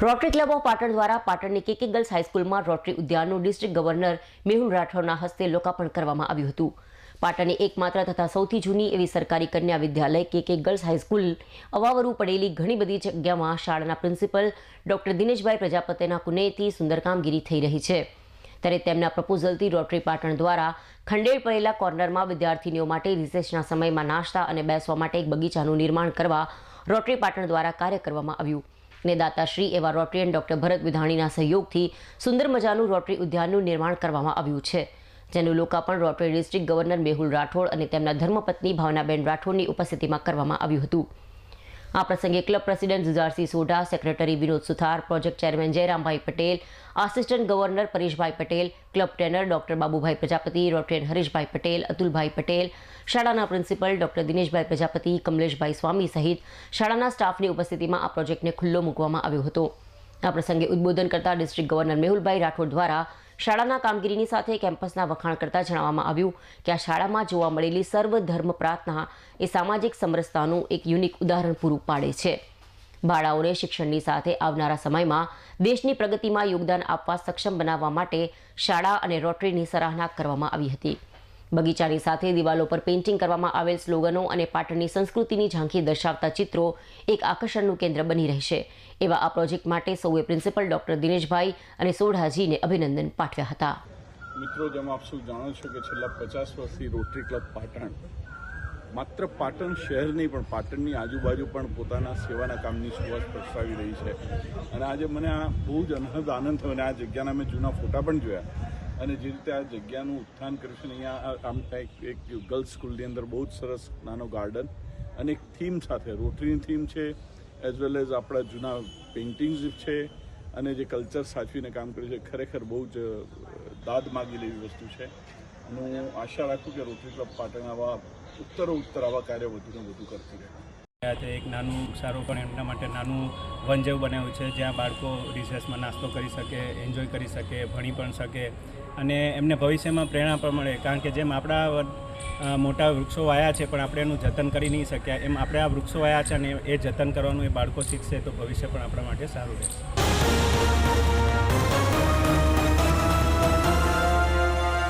Rotary club of Patan દ્વારા પાટણની KK girls હાઈસ્કૂલમાં રોટરી ઉદ્યાનનું ડિસ્ટ્રિક્ટ ગવર્નર મેહુલ રાઠોડના હસ્તે લોકાર્પણ કરવામાં આવ્યું હતું. પાટણની એકમાત્ર તથા સૌથી જૂની એવી સરકારી કન્યા વિદ્યાલય કેકે ગર્લ્સ હાઈસ્કૂલ અવાવરું પડેલી ઘણી બધી જગ્યામાં શાળાના પ્રિન્સિપલ ડોક્ટર દિનેશભાઈ પ્રજાપતિના કુનેથી સુંદર કામગીરી થઈ રહી છે. ત્યારે તેમના પ્રપોઝલથી રોટરી પાટણ દ્વારા ખંડેર પડેલા કોર્નરમાં વિદ્યાર્થીનીઓ માટે રિસેસના સમયમાં નાસ્તા અને બેસવા માટે એક બગીચાનું નિર્માણ કરવા રોટરી પાટણ દ્વારા કાર્ય કરવામાં આવ્યું. અને દાતાશ્રી એવા રોટરીયન ડોક્ટર ભરત વિધાણીના સહયોગથી સુંદર મજાનું રોટરી ઉદ્યાનનું નિર્માણ કરવામાં આવ્યું છે, જેનું લોકાર્પણ Rotary district governor Mehul Rathod અને તેમના ધર્મપત્ની ભાવનાબેન રાઠોડની ઉપસ્થિતિમાં કરવામાં આવ્યું હતું. આ પ્રસંગે club president Juzarsinh Sodha, secretary Vinod Suthar, project chairman Jayrambhai Patel, assistant governor Pareshbhai Patel, club trainer doctor Babubhai Prajapati rotarian Harishbhai Patel, Atulbhai Patel, શાળાના પ્રિન્સિપલ ડોક્ટર દિનેશભાઈ પ્રજાપતિ, કમલેશભાઈ સ્વામી સહિત શાળાના સ્ટાફની ઉપસ્થિતિમાં આ પ્રોજેક્ટને ખુલ્લો મૂકવામાં આવ્યો હતો. આ પ્રસંગે ઉદ્બોધન કરતા ડિસ્ટ્રિક્ટ ગવર્નર મેહુલભાઈ રાઠોડ દ્વારા શાળાના કામગીરીની સાથે કેમ્પસના વખાણ કરતા જણાવવામાં આવ્યું કે આ શાળામાં જોવા મળેલી સર્વ ધર્મ પ્રાર્થના એ સામાજિક સમરસતાનું એક યુનિક ઉદાહરણ પૂરું પાડે છે. બાળાઓને શિક્ષણની સાથે આવનારા સમયમાં દેશની પ્રગતિમાં યોગદાન આપવા સક્ષમ બનાવવા માટે શાળા અને રોટરીની સરાહના કરવામાં આવી હતી. બગીચાની સાથે દિવાલો પર પેઇન્ટિંગ કરવામાં આવેલ સ્લોગનો અને પાટણની સંસ્કૃતિની ઝાંખી દર્શાવતા ચિત્રો એક આકર્ષણનું કેન્દ્ર બની રહેશે. એવા આ પ્રોજેક્ટ માટે સૌએ પ્રિન્સિપલ ડોક્ટર દિનેશભાઈ અને સોઢાજીને અભિનંદન પાઠવ્યા હતા. મિત્રો, જેમ આપ સૌ જાણો છો કે છેલ્લા પચાસ વર્ષથી રોટરી ક્લબ પાટણ માત્ર પાટણ શહેર નહીં, પણ પાટણની આજુબાજુ પણ પોતાના સેવાના કામની શરૂઆત પ્રસ્તાવી રહી છે. અને આજે મને આ બહુ જ અનહદ આનંદ થયો અને આ જગ્યાના મેં જૂના ફોટા પણ જોયા. અને જે રીતે આ જગ્યાનું ઉત્થાન ને, અહીંયા આમ એક ગર્લ્સ સ્કૂલની અંદર બહુ જ સરસ નાનો ગાર્ડન અને એક થીમ સાથે રોટરીની થીમ છે એઝ વેલ એઝ આપણા જૂના પેઇન્ટિંગ્સ છે, અને જે કલ્ચર સાચવીને કામ કર્યું છે, ખરેખર બહુ જ દાદ માગી લેવી વસ્તુ છે. અને હું આશા રાખું કે રોટરી ક્લબ પાટણ આવા ઉત્તરો ઉત્તર આવા કાર્ય વધુને વધુ કરતી રહે. આજે એક નાનું સારું પણ એમના માટે નાનું વન જેવું બનાવ્યું છે, જ્યાં બાળકો રિસેસમાં નાસ્તો કરી શકે, એન્જોય કરી શકે, ભણી પણ શકે. અને એમને ભવિષ્યમાં પ્રેરણા પણ મળે, કારણ કે જેમ આપણા મોટા વૃક્ષો વાયા છે, પણ આપણે એનું જતન કરી નહીં શક્યા. એમ આપણે આ વૃક્ષો વાયા છે અને એ જતન કરવાનું એ બાળકો શીખશે, તો ભવિષ્ય પણ આપણા માટે સારું રહેશે.